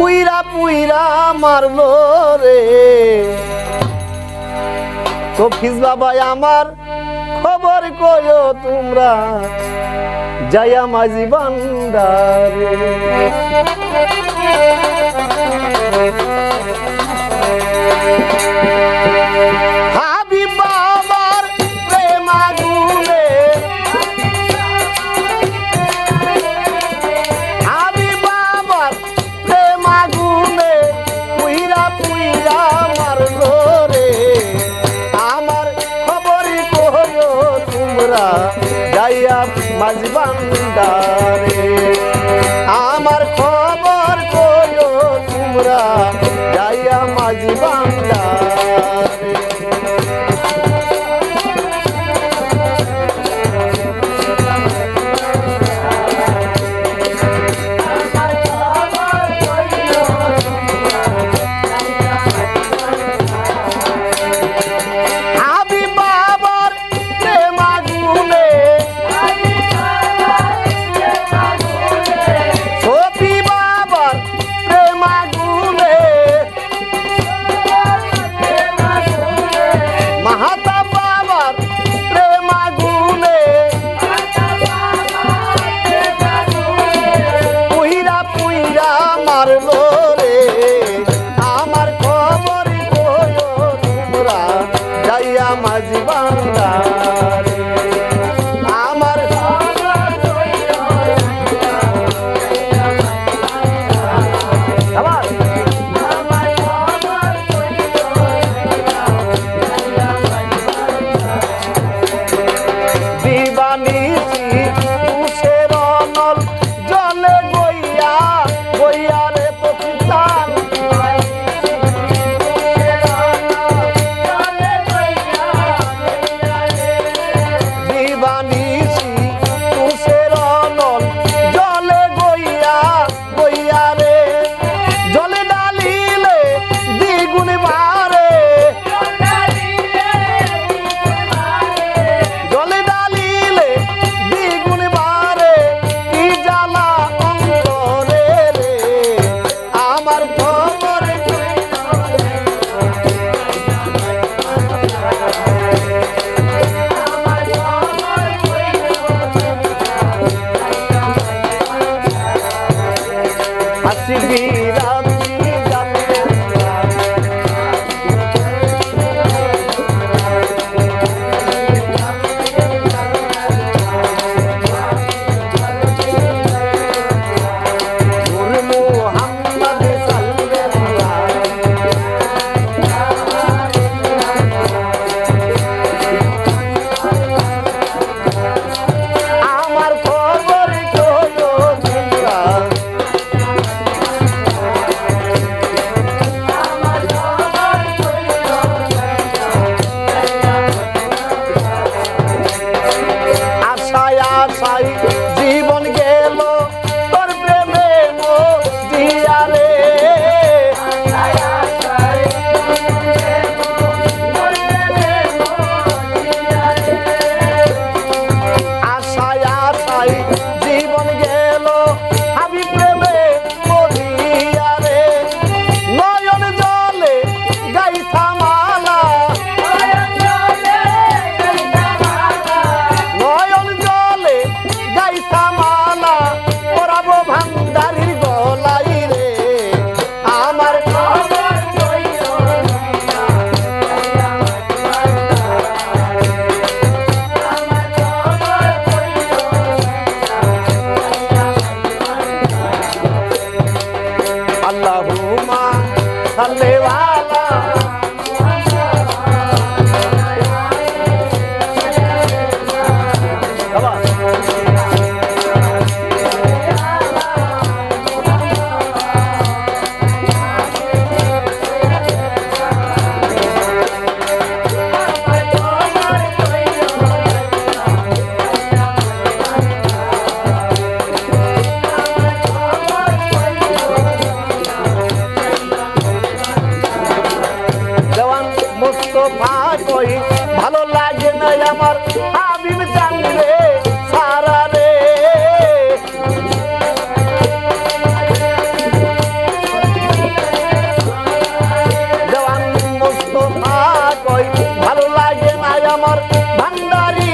পুইরা পুইরা মারলো রে। সফিস বাবা আমার খবর কয়ো তোমরা যাইয়া মাঝি বান্দারে আমরা যাইয়া মাঝ আমার খবর কয়ো তোমরা যাইয়া মাঝ to ভান্ডারী